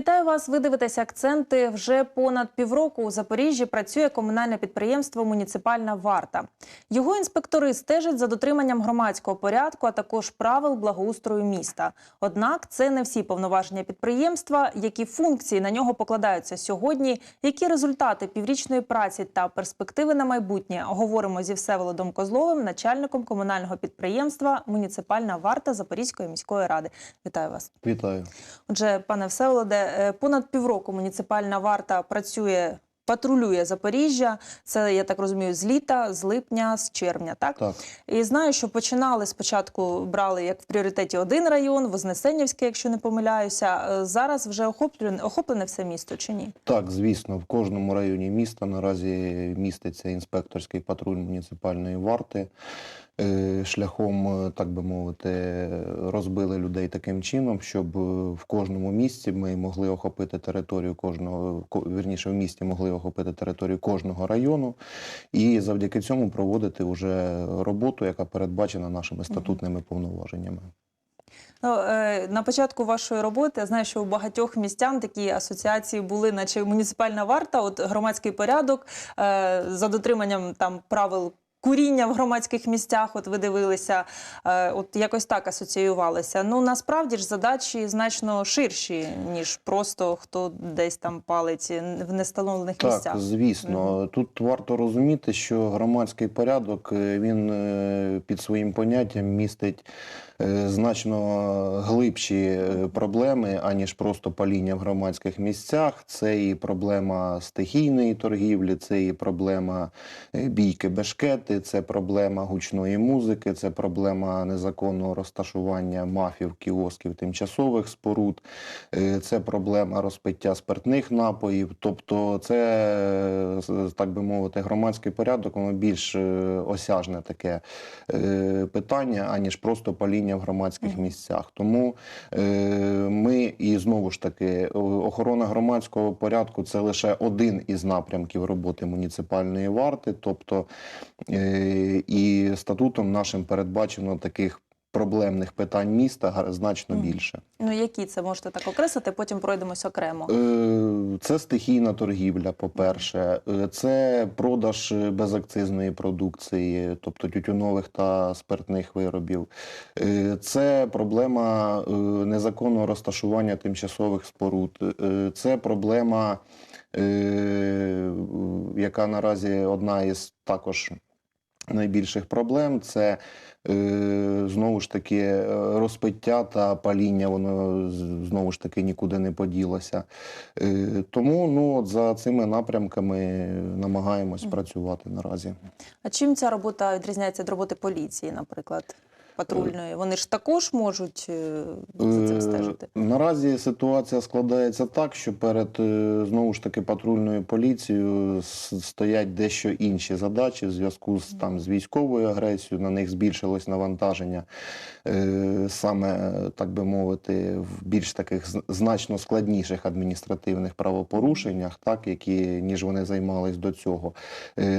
Вітаю вас. Ви дивитеся акценти. Вже понад півроку у Запоріжжі працює комунальне підприємство Муніципальна варта. Його інспектори стежать за дотриманням громадського порядку, а також правил благоустрою міста. Однак це не всі повноваження підприємства, які функції на нього покладаються сьогодні. Які результати піврічної праці та перспективи на майбутнє говоримо зі Всеволодом Козловим, начальником комунального підприємства Муніципальна варта Запорізької міської ради. Вітаю вас. Вітаю. Отже, пане Всеволоде, е, понад півроку муніципальна варта працює, патрулює Запоріжжя. Це я так розумію, з літа, з липня, з червня. Так Так, і знаю, що починали спочатку брали як в пріоритеті один район, Вознесенівський, якщо не помиляюся. Е, Зараз вже охоплене, охоплене все місто чи ні? так, звісно, в кожному районі міста наразі міститься інспекторський патруль муніципальної варти. Е, Шляхом, е, так би мовити, розбили людей таким чином, щоб е, в кожному місті ми могли охопити територію кожного, ко- вірніше в місті могли охопити територію кожного району, і завдяки цьому проводити вже роботу, яка передбачена нашими статутними повноваженнями. Ну, на початку вашої роботи я знаю, що у багатьох містян такі асоціації були, наче муніципальна варта, от громадський порядок за дотриманням там правил. Куріння в громадських місцях, от ви дивилися, е, от якось так асоціювалися. Ну насправді ж задачі значно ширші, ніж просто хто десь там палить в нестановлених Так, місцях. звісно. Тут варто розуміти, що громадський порядок е, він е, під своїм поняттям містить значно глибші е, проблеми, аніж просто паління в громадських місцях. Це і проблема стихійної торгівлі, це і проблема е, бійки бешкети, це проблема гучної музики, це проблема незаконного розташування мафів, кіосків, тимчасових споруд, е, це проблема розпиття спиртних напоїв. Тобто, це е, так би мовити, громадський порядок, воно більш е, осяжне таке е, питання, аніж просто паління в громадських місцях. Тому е, ми і знову ж таки охорона громадського порядку це лише один із напрямків роботи муніципальної варти. Тобто е, і статутом нашим передбачено таких проблемних питань міста значно більше. Ну які це можете так окреслити, потім пройдемось окремо. Е, Це стихійна торгівля, по-перше, Е, це продаж е, безакцизної продукції, тобто тютюнових та спиртних виробів. Це проблема незаконного розташування тимчасових споруд. Це проблема, яка наразі одна із також найбільших проблем. Це е, знову ж таки е, розпиття та паління, воно знову ж таки нікуди не поділося. Е, тому ну, от за цими напрямками намагаємось працювати наразі. А чим ця робота відрізняється від роботи поліції, наприклад, патрульної? Вони ж також можуть е, за цим Е, стежити. Наразі ситуація складається так, що перед е, знову ж таки патрульною поліцією стоять дещо інші задачі в зв'язку з там з військовою агресією. На них збільшилось навантаження саме, так би мовити, в більш таких значно складніших адміністративних правопорушеннях, так які ніж вони займались до цього.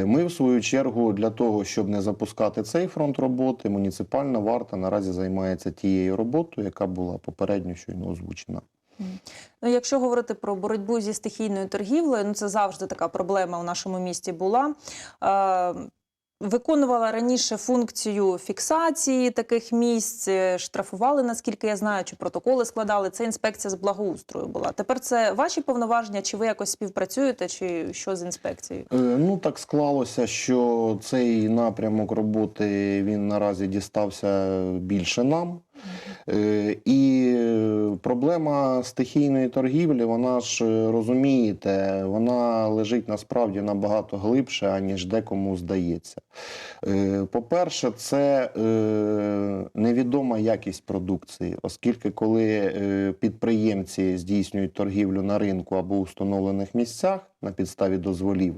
Ми, в свою чергу, для того, щоб не запускати цей фронт роботи, муніципальна варта наразі займається тією роботою, яка була попередньо щойно озвучена. Ну, якщо говорити про боротьбу зі стихійною торгівлею, ну це завжди така проблема в нашому місті була. Виконувала раніше функцію фіксації таких місць, е, штрафували, наскільки я знаю, чи протоколи складали. Це інспекція з благоустрою була. Тепер це ваші повноваження, чи ви якось співпрацюєте, чи що з інспекцією? Е, Ну так склалося, що цей напрямок роботи він наразі дістався більше нам. Е, І е, проблема стихійної торгівлі, вона ж е, розумієте, вона лежить насправді набагато глибше, аніж декому здається. По-перше, це невідома якість продукції, оскільки коли підприємці здійснюють торгівлю на ринку або у встановлених місцях, на підставі дозволів,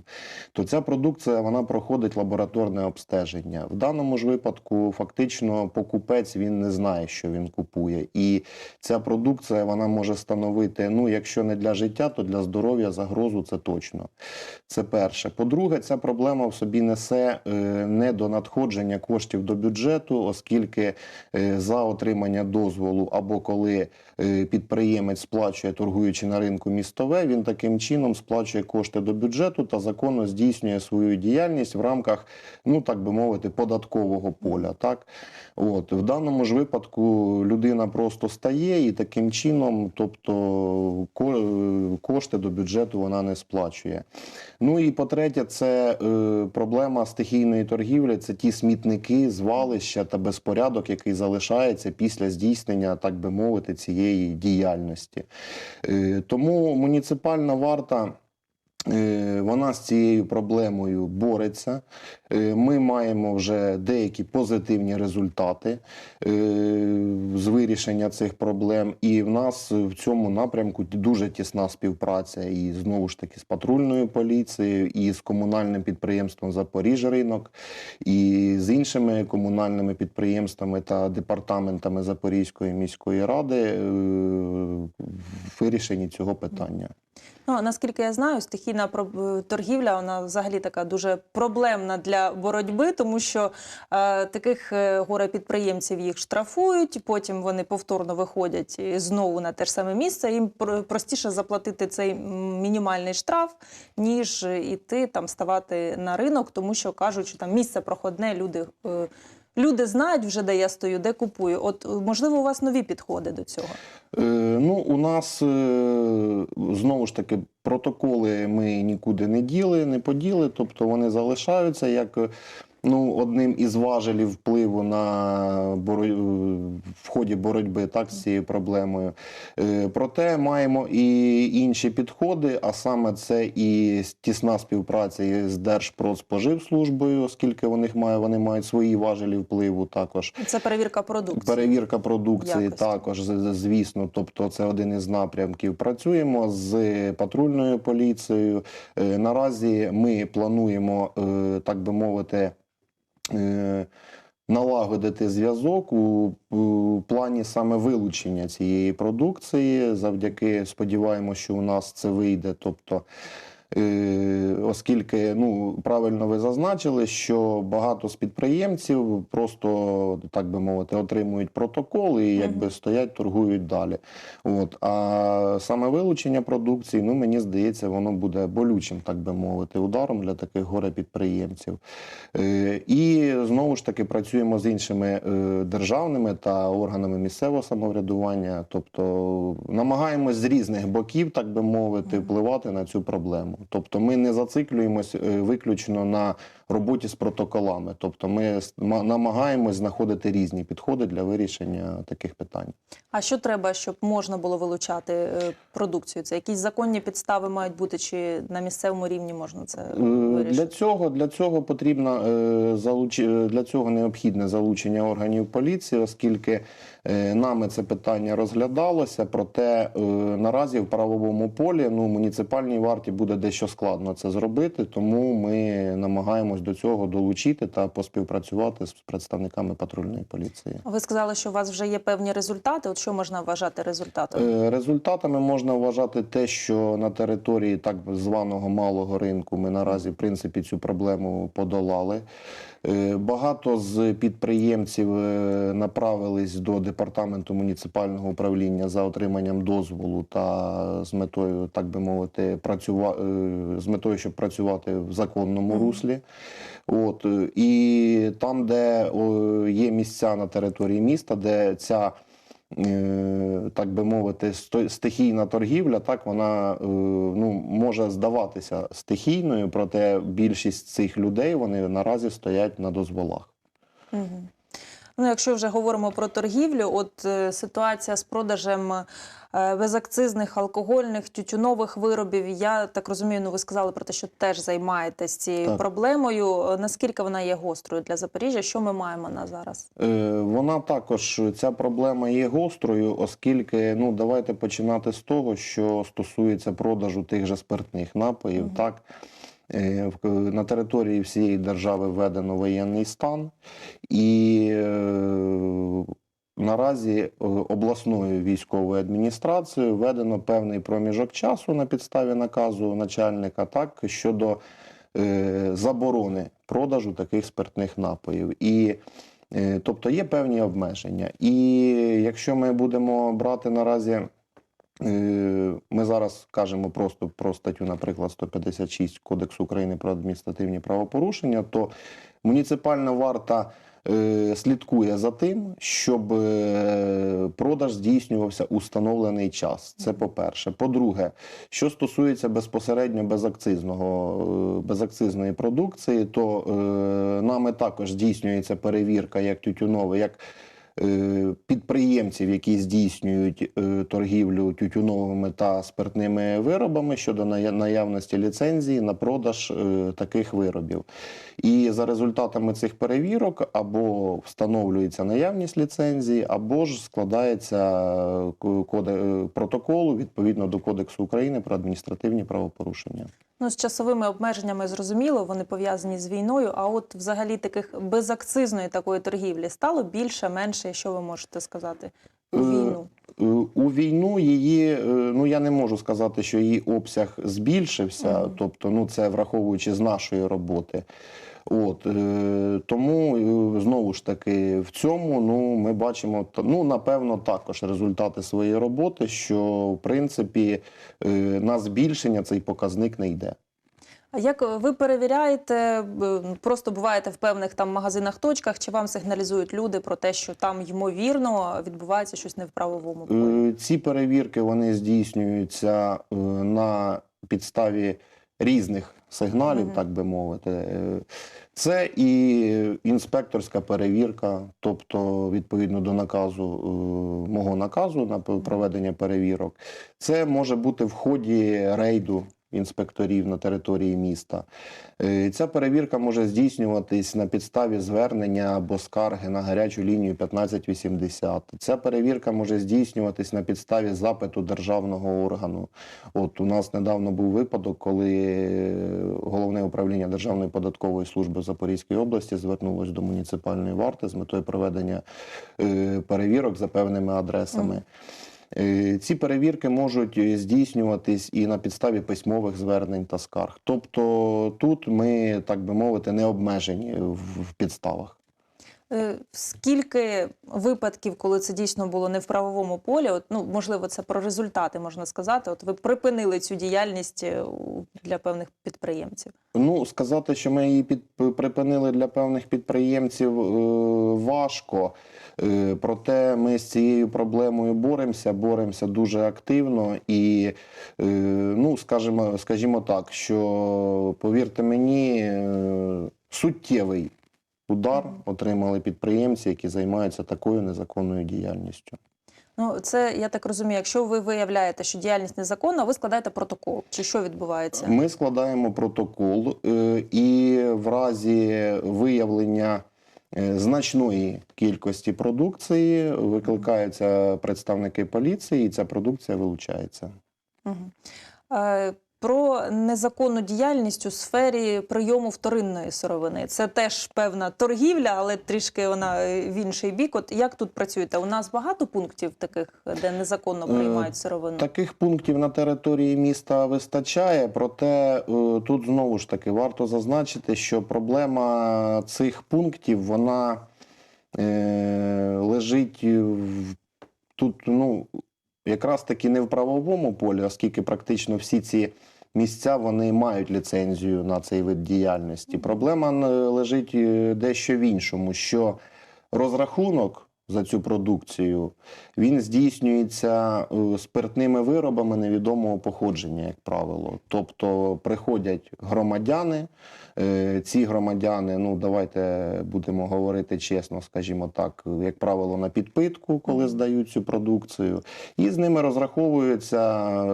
то ця продукція вона проходить лабораторне обстеження. В даному ж випадку фактично покупець він не знає, що він купує, і ця продукція вона може становити, ну якщо не для життя, то для здоров'я загрозу це точно. Це перше. По-друге, ця проблема в собі несе е, недонадходження коштів до бюджету, оскільки е, за отримання дозволу або коли е, підприємець сплачує, торгуючи на ринку містове, він таким чином сплачує кошти до бюджету та законно здійснює свою діяльність в рамках, ну так би мовити, податкового поля. Так, от в даному ж випадку людина просто стає і таким чином, тобто кошти до бюджету вона не сплачує. Ну і по-третє, це е, проблема стихійної торгівлі. Це ті смітники, звалища та безпорядок, який залишається після здійснення, так би мовити, цієї діяльності. Е, тому муніципальна варта. Е, Вона з цією проблемою бореться. Е, Ми маємо вже деякі позитивні результати е, з вирішення цих проблем. І в нас в цьому напрямку дуже тісна співпраця і знову ж таки з патрульною поліцією, і з комунальним підприємством Запоріжринок, і з іншими комунальними підприємствами та департаментами Запорізької міської ради в вирішенні цього питання. Ну, наскільки я знаю, стихійна торгівля вона взагалі така дуже проблемна для боротьби, тому що е, таких е, горе-підприємців їх штрафують, потім вони повторно виходять знову на те ж саме місце. Їм простіше заплатити цей мінімальний штраф, ніж іти там ставати на ринок, тому що кажуть, що там місце проходне, люди. е, Люди знають вже, де я стою, де купую. От е, можливо, у вас нові підходи до цього. Е, ну, у нас е, знову ж таки протоколи ми нікуди не діли, не поділи, тобто вони залишаються як е, ну, одним із важелів впливу на боро- в ході боротьби так, з цією проблемою. Е, Проте маємо і інші підходи, а саме це і тісна співпраця із Держпродспоживслужбою, оскільки них має, вони мають свої важелі впливу також. Це перевірка продукції. Перевірка продукції Якості. також, з- з- звісно, тобто це один із напрямків. Працюємо з патрульною поліцією. Е, Наразі ми плануємо, е, так би мовити, е, налагодити зв'язок у, плані саме вилучення цієї продукції. Завдяки сподіваємося, що у нас це вийде. Тобто, Е, Оскільки ну правильно ви зазначили, що багато з підприємців просто так би мовити отримують протокол і якби стоять, торгують далі. От а саме вилучення продукції, ну мені здається, воно буде болючим, так би мовити, ударом для таких горе-підприємців. Е, І знову ж таки працюємо з іншими е, державними та органами місцевого самоврядування, тобто намагаємось з різних боків, так би мовити, впливати на цю проблему. Тобто ми не зациклюємось е, виключно на роботі з протоколами. Тобто ми намагаємось знаходити різні підходи для вирішення таких питань. А що треба, щоб можна було вилучати е, продукцію? Це якісь законні підстави мають бути, чи на місцевому рівні можна це Е, Для цього, для цього потрібно е, для цього необхідне залучення органів поліції, оскільки нами це питання розглядалося. Проте наразі в правовому полі ну муніципальній варті буде дещо складно це зробити, тому ми намагаємось до цього долучити та поспівпрацювати з представниками патрульної поліції. Ви сказали, що у вас вже є певні результати. От що можна вважати результатом? Е, Результатами можна вважати те, що на території так званого малого ринку ми наразі в принципі цю проблему подолали. Е, Багато з підприємців е, направились до департаменту муніципального управління за отриманням дозволу та з метою, так би мовити, працюва... е, з метою, щоб працювати в законному руслі. От і там, де є місця на території міста, де ця так би мовити, стихійна торгівля, так вона е, ну, може здаватися стихійною, проте більшість цих людей вони наразі стоять на дозволах. Угу. Ну, якщо вже говоримо про торгівлю, от е, ситуація з продажем е, безакцизних алкогольних тютюнових виробів. Я так розумію, ну ви сказали про те, що теж займаєтесь цією Так. проблемою. Е, Наскільки вона є гострою для Запоріжжя? Що ми маємо на зараз? Е, Вона також ця проблема є гострою, оскільки ну давайте починати з того, що стосується продажу тих же спиртних напоїв. Мгм. Так Е, на території всієї держави введено воєнний стан, і е, наразі е, обласною військовою адміністрацією введено певний проміжок часу на підставі наказу начальника, так щодо е, заборони продажу таких спиртних напоїв. І Е, Тобто є певні обмеження. І якщо ми будемо брати наразі, е, ми зараз кажемо просто про статтю, наприклад, 156 Кодексу України про адміністративні правопорушення, то муніципальна варта слідкує за тим, щоб е, продаж здійснювався у встановлений час. Це по-перше. По-друге, що стосується безпосередньо безакцизного, е, безакцизної продукції, то е, нами також здійснюється перевірка як тютюновий, як е, підприємців, які здійснюють е, торгівлю тютюновими та спиртними виробами щодо ная- наявності ліцензії на продаж е, таких виробів. І за результатами цих перевірок або встановлюється наявність ліцензії, або ж складається е, ко- е, протокол відповідно до Кодексу України про адміністративні правопорушення. Ну, з часовими обмеженнями зрозуміло, вони пов'язані з війною. А от взагалі таких безакцизної такої торгівлі стало більше, менше. Що ви можете сказати у Е, війну? Е, У війну її, е, ну я не можу сказати, що її обсяг збільшився, Мгм. тобто, ну це враховуючи з нашої роботи. От е, тому е, знову ж таки в цьому ну ми бачимо ну напевно також результати своєї роботи, що в принципі е, на збільшення цей показник не йде. А як ви перевіряєте, просто буваєте в певних там магазинах, точках, чи вам сигналізують люди про те, що там ймовірно відбувається щось не в правовому полі? Ці перевірки вони здійснюються на підставі різних сигналів, Мгм. так би мовити. Е, Це і інспекторська перевірка, тобто відповідно до наказу е, мого наказу на проведення перевірок. Це може бути в ході рейду інспекторів на території міста. Е, Ця перевірка може здійснюватись на підставі звернення або скарги на гарячу лінію 1580. Ця перевірка може здійснюватись на підставі запиту державного органу. От у нас недавно був випадок, коли е, головне управління Державної податкової служби Запорізької області звернулось до муніципальної варти з метою проведення е, перевірок за певними адресами. Е, Ці перевірки можуть е, здійснюватись і на підставі письмових звернень та скарг. Тобто тут ми, так би мовити, не обмежені в підставах. Е, Скільки випадків, коли це дійсно було не в правовому полі? От, ну, можливо, це про результати можна сказати. От ви припинили цю діяльність е, для певних підприємців. Ну, сказати, що ми її під, припинили для певних підприємців е, важко. Е, проте ми з цією проблемою боремося, боремося дуже активно і, е, ну, скажімо, скажімо так, що повірте мені, е, суттєвий удар отримали підприємці, які займаються такою незаконною діяльністю. Ну, це я так розумію. Якщо ви виявляєте, що діяльність незаконна, ви складаєте протокол. Чи що відбувається? Ми складаємо протокол, і в разі виявлення значної кількості продукції викликаються представники поліції, і ця продукція вилучається. Угу. Про незаконну діяльність у сфері прийому вторинної сировини. Це теж певна торгівля, але трішки вона е, в інший бік. От як тут працюєте? У нас багато пунктів таких, де незаконно Е, приймають сировину. Таких пунктів на території міста вистачає, проте е, тут знову ж таки варто зазначити, що проблема цих пунктів вона е, лежить в, тут, ну, якраз таки не в правовому полі, оскільки практично всі ці місця вони мають ліцензію на цей вид діяльності. Проблема е, лежить е, дещо в іншому, що розрахунок за цю продукцію, він здійснюється е, спиртними виробами невідомого походження, як правило. Тобто приходять громадяни. Е, Ці громадяни, ну давайте будемо говорити чесно, скажімо так, як правило, на підпитку, коли здають цю продукцію, і з ними розраховуються е,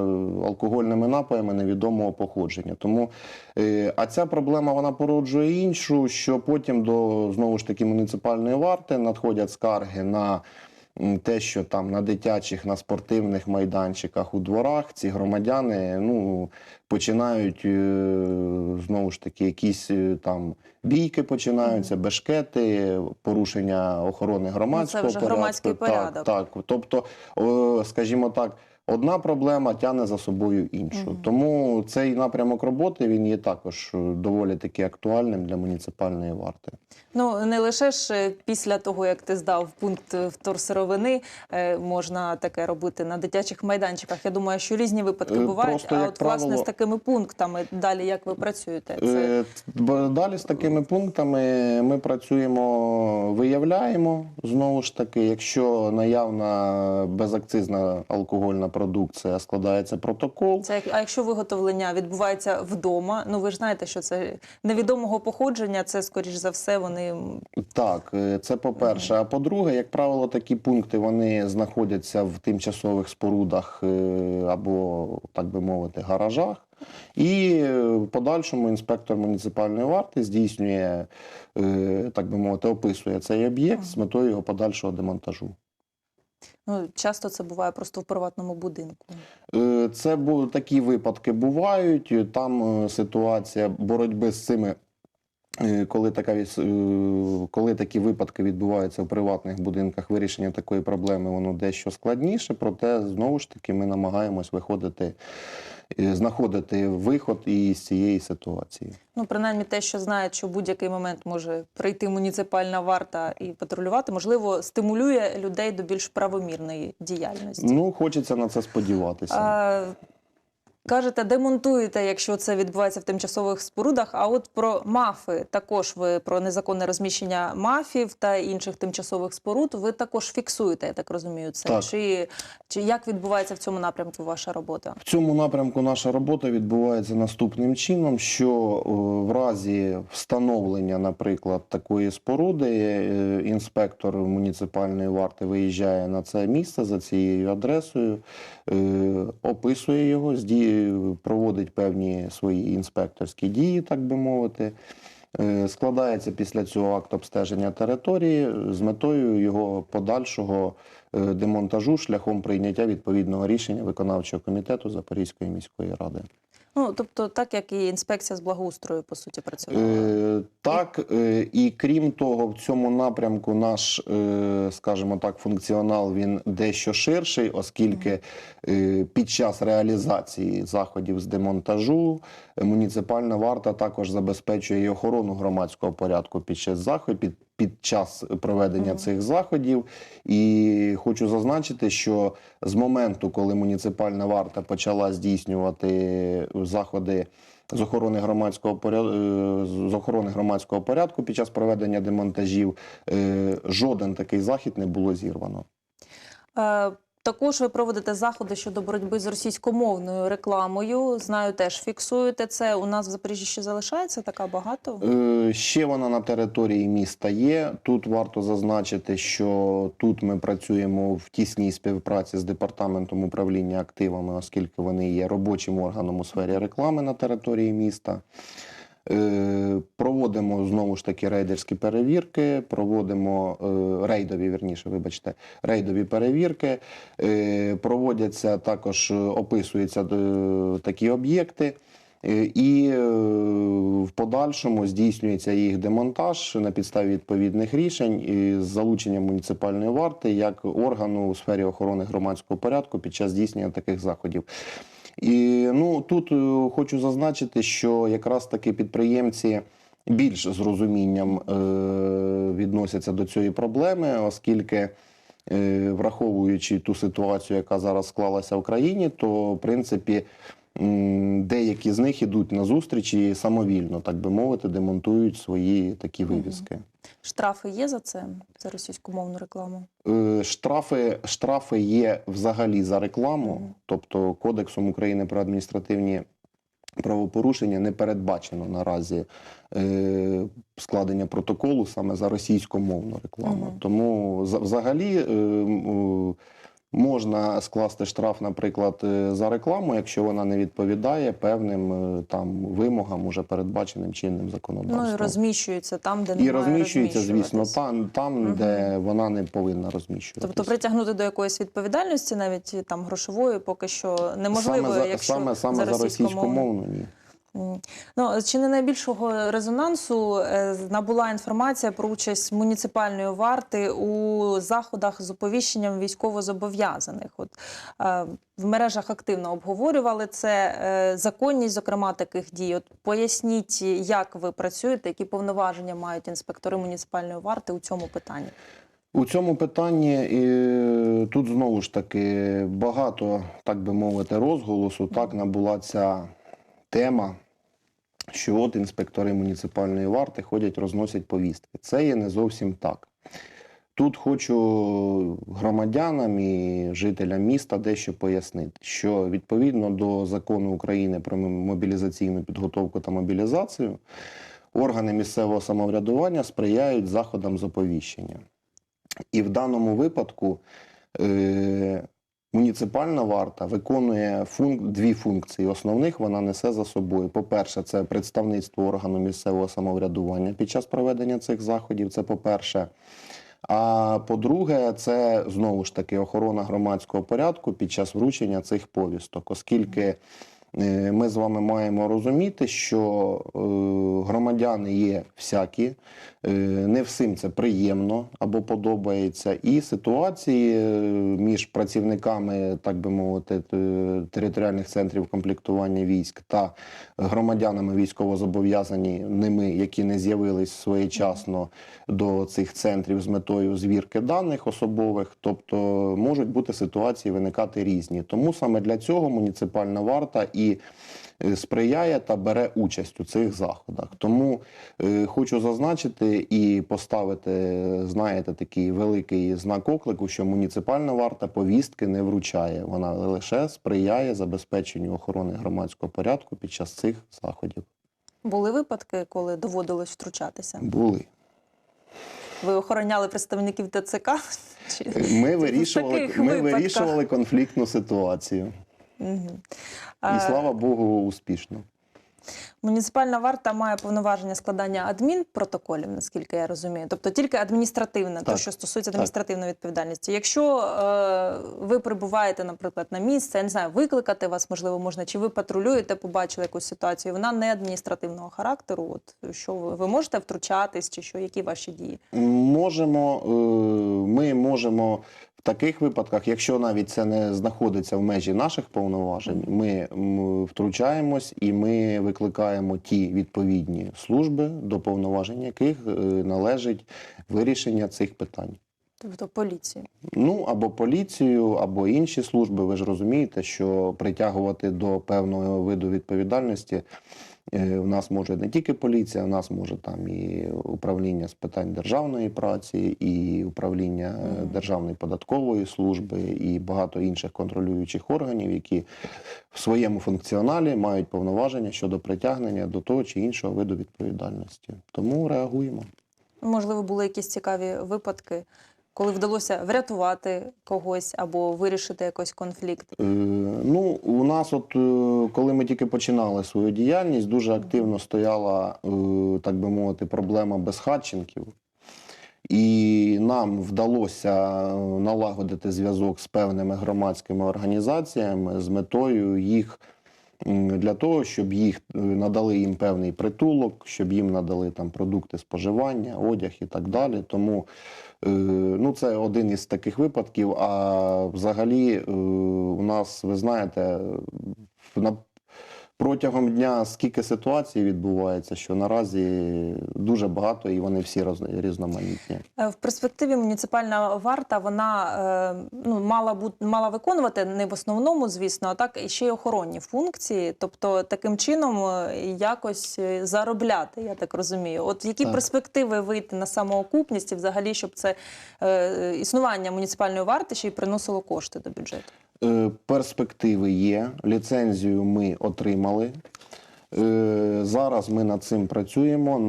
алкогольними напоями невідомого походження. Тому е, а ця проблема вона породжує іншу, що потім до знову ж таки муніципальної варти надходять скарги на те, що там на дитячих, на спортивних майданчиках у дворах ці громадяни ну, починають е, знову ж таки якісь е, там бійки починаються, бешкети, порушення охорони громадського Ну, вже громадський порядок. Так, так. Тобто, скажімо так. Одна проблема тягне за собою іншу. Мгм. Тому цей напрямок роботи він є також е, доволі таки актуальним для муніципальної варти. Ну не лише ж е, після того, як ти здав пункт вторсировини, е, можна таке робити на дитячих майданчиках. Я думаю, що різні випадки бувають. просто, а от власне з такими пунктами далі як ви працюєте? Це Далі з такими пунктами ми працюємо, виявляємо знову ж таки, якщо наявна безакцизна алкогольна продукція, складається протокол. Це як а якщо виготовлення відбувається вдома, ну ви ж знаєте, що це невідомого походження, це скоріш за все вони Так, е, це по-перше. А по-друге, як правило, такі пункти вони знаходяться в тимчасових спорудах е, або, так би мовити, гаражах. І е, в подальшому інспектор муніципальної варти здійснює, так би мовити, описує цей об'єкт з метою його подальшого демонтажу. Ну часто це буває просто в приватному будинку. Е, Це такі випадки бувають. Там е, ситуація боротьби з цими. е, Коли така коли такі випадки відбуваються в приватних будинках, вирішення такої проблеми воно дещо складніше. Проте знову ж таки ми намагаємось виходити, знаходити виход із цієї ситуації. Ну, принаймні, те, що знають, що в будь-який момент може прийти муніципальна варта і патрулювати, можливо, стимулює людей до більш правомірної діяльності. Ну хочеться на це сподіватися. А, кажете, демонтуєте, якщо це відбувається в тимчасових спорудах. А от про мафи також ви про незаконне розміщення мафів та інших тимчасових споруд. Ви також фіксуєте, я так розумію, це Так. чи, чи як відбувається в цьому напрямку ваша робота? В цьому напрямку наша робота відбувається наступним чином: що е, в разі встановлення, наприклад, такої споруди, е, інспектор муніципальної варти виїжджає на це місце за цією адресою, е, описує його, проводить певні свої інспекторські дії, так би мовити. Е, Складається після цього акт обстеження території з метою його подальшого е, демонтажу шляхом прийняття відповідного рішення виконавчого комітету Запорізької міської ради. Ну тобто, так як і інспекція з благоустрою по суті працювала. Е, так, е, і крім того, в цьому напрямку наш, е, скажімо так, функціонал він дещо ширший, оскільки е, під час реалізації заходів з демонтажу е, муніципальна варта також забезпечує і охорону громадського порядку під час заходів. Під час проведення Мгм. цих заходів, і хочу зазначити, що з моменту, коли муніципальна варта почала здійснювати заходи з охорони громадського порядку з охорони громадського порядку під час проведення демонтажів, е, жоден такий захід не було зірвано. Також ви проводите заходи щодо боротьби з російськомовною рекламою. Знаю, теж фіксуєте це. У нас в Запоріжжі ще залишається така багато. Е, Ще вона на території міста є. Тут варто зазначити, що тут ми працюємо в тісній співпраці з департаментом управління активами, оскільки вони є робочим органом у сфері реклами на території міста. Е, Проводимо знову ж таки рейдерські перевірки, проводимо е, рейдові, вірніше, вибачте, рейдові перевірки. Е, Проводяться також, описуються такі об'єкти. І в подальшому здійснюється їх демонтаж на підставі відповідних рішень з залученням муніципальної варти як органу у сфері охорони громадського порядку під час здійснення таких заходів. І ну тут е, хочу зазначити, що якраз таки підприємці більш з розумінням е, відносяться до цієї проблеми, оскільки. е, Враховуючи ту ситуацію, яка зараз склалася в країні, то в принципі деякі з них ідуть на зустрічі самовільно, так би мовити, демонтують свої такі вивіски. Штрафи є за це за російськомовну рекламу? Е, Штрафи, штрафи є взагалі за рекламу, тобто Кодексом України про адміністративні правопорушення не передбачено наразі е, складення протоколу саме за російськомовну рекламу. Мгм. Тому за- взагалі е, можна скласти штраф, наприклад, е, за рекламу, якщо вона не відповідає певним е, там вимогам, уже передбаченим чинним законодавством. Ну і розміщується там, де І розміщується, звісно, там, там Мгм. де вона не повинна розміщуватися. Тобто притягнути до якоїсь відповідальності, навіть там грошової, поки що неможливо, саме за, якщо саме, саме за російськомовну. російськомовну, ні. Ну, чи не найбільшого резонансу е, набула інформація про участь муніципальної варти у заходах з оповіщенням військовозобов'язаних? От е, в мережах активно обговорювали це е, законність, зокрема, таких дій. От поясніть, як ви працюєте, які повноваження мають інспектори муніципальної варти у цьому питанні? У цьому питанні е, тут знову ж таки багато, так би мовити, розголосу. Так набула ця тема, що от інспектори муніципальної варти ходять, розносять повістки. Це є не зовсім так. Тут хочу громадянам і жителям міста дещо пояснити, що відповідно до закону України про мобілізаційну підготовку та мобілізацію органи місцевого самоврядування сприяють заходам з оповіщення. І в даному випадку е, муніципальна варта виконує функ... дві функції. Основних вона несе за собою. По-перше, це представництво органу місцевого самоврядування під час проведення цих заходів. Це по-перше. А по-друге, це знову ж таки охорона громадського порядку під час вручення цих повісток, оскільки ми з вами маємо розуміти, що е, громадяни є всякі, е, не всім це приємно або подобається, і ситуації е, між працівниками, так би мовити, територіальних центрів комплектування військ та громадянами військовозобов'язані ними, які не з'явились своєчасно до цих центрів з метою звірки даних особових, тобто можуть бути ситуації виникати різні. Тому саме для цього муніципальна варта і е, сприяє та бере участь у цих заходах. Тому е, хочу зазначити і поставити, знаєте, такий великий знак оклику, що муніципальна варта повістки не вручає. Вона лише сприяє забезпеченню охорони громадського порядку під час цих заходів. Були випадки, коли доводилось втручатися? Були. Ви охороняли представників ТЦК? Ми вирішували, ми вирішували конфліктну ситуацію. Мгм. І слава Богу, успішно. Муніципальна варта має повноваження складання адмінпротоколів, наскільки я розумію. Тобто тільки адміністративне, то що стосується Так. адміністративної відповідальності. Якщо е, ви прибуваєте, наприклад, на місце, я не знаю, викликати вас, можливо, можна, чи ви патрулюєте, побачили якусь ситуацію, вона не адміністративного характеру. От що ви, ви можете втручатись, чи що, які ваші дії? Можемо, е, ми можемо в таких випадках, якщо навіть це не знаходиться в межі наших повноважень, ми втручаємось і ми викликаємо ті відповідні служби, до повноважень яких е, належить вирішення цих питань. Тобто поліції. Ну або поліцію, або інші служби. Ви ж розумієте, що притягувати до певного виду відповідальності е, в нас може не тільки поліція, в нас може там і управління з питань державної праці, і управління е, Державної податкової служби, і багато інших контролюючих органів, які в своєму функціоналі мають повноваження щодо притягнення до того чи іншого виду відповідальності. Тому реагуємо. Можливо, були якісь цікаві випадки, коли вдалося врятувати когось або вирішити якийсь конфлікт. Е, Ну, у нас, от е, коли ми тільки починали свою діяльність, дуже активно стояла, е, так би мовити, проблема безхатченків. І нам вдалося е, налагодити зв'язок з певними громадськими організаціями з метою їх для того, щоб їх е, надали їм певний притулок, щоб їм надали там продукти споживання, одяг і так далі. Тому е, ну, це один із таких випадків. А взагалі, е, у нас, ви знаєте, на протягом дня скільки ситуацій відбувається, що наразі дуже багато і вони всі різноманітні. Е, В перспективі муніципальна варта вона е, ну, мала бути мала виконувати не в основному, звісно, а так і ще й охоронні функції. Тобто таким чином е, якось заробляти, я так розумію. От які Так. перспективи вийти на самоокупність і взагалі, щоб це е, існування муніципальної варти ще й приносило кошти до бюджету? Е, Перспективи є. Ліцензію ми отримали. Е, Зараз ми над цим працюємо.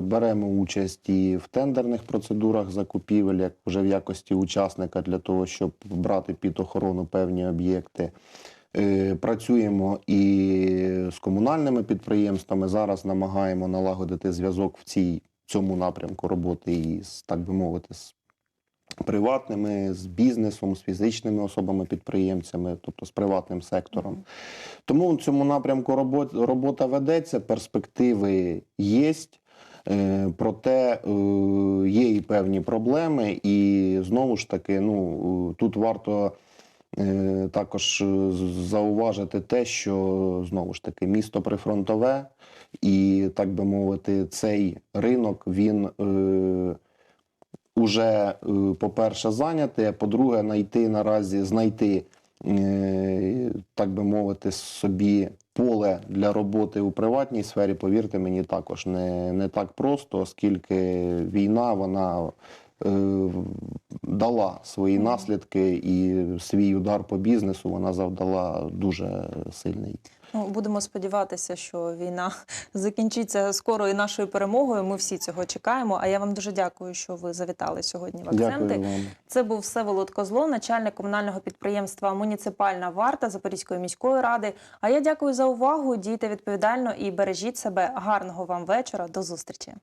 Беремо участь і в тендерних процедурах закупівель, як вже в якості учасника для того, щоб брати під охорону певні об'єкти. Е, Працюємо і з комунальними підприємствами. Зараз намагаємо налагодити зв'язок в цій цьому напрямку роботи і так би мовити, з приватними, з бізнесом, з фізичними особами-підприємцями, тобто з приватним сектором. Тому в цьому напрямку робот- робота ведеться, перспективи є. Е, Проте е, є і певні проблеми, і знову ж таки, ну е, тут варто також зауважити те, що знову ж таки місто прифронтове, і так би мовити, цей ринок він уже, е, по-перше, зайнятий, а по-друге, знайти наразі знайти, е, так би мовити, собі поле для роботи у приватній сфері, повірте мені, також не, не так просто, оскільки війна вона е, дала свої наслідки і свій удар по бізнесу вона завдала дуже сильний. Ну, будемо сподіватися, що війна закінчиться скоро і нашою перемогою. Ми всі цього чекаємо. А я вам дуже дякую, що ви завітали сьогодні в акценти. Дякую. Це був Всеволод Козло, начальник комунального підприємства Муніципальна варта Запорізької міської ради. А я дякую за увагу. Дійте відповідально і бережіть себе. Гарного вам вечора. До зустрічі.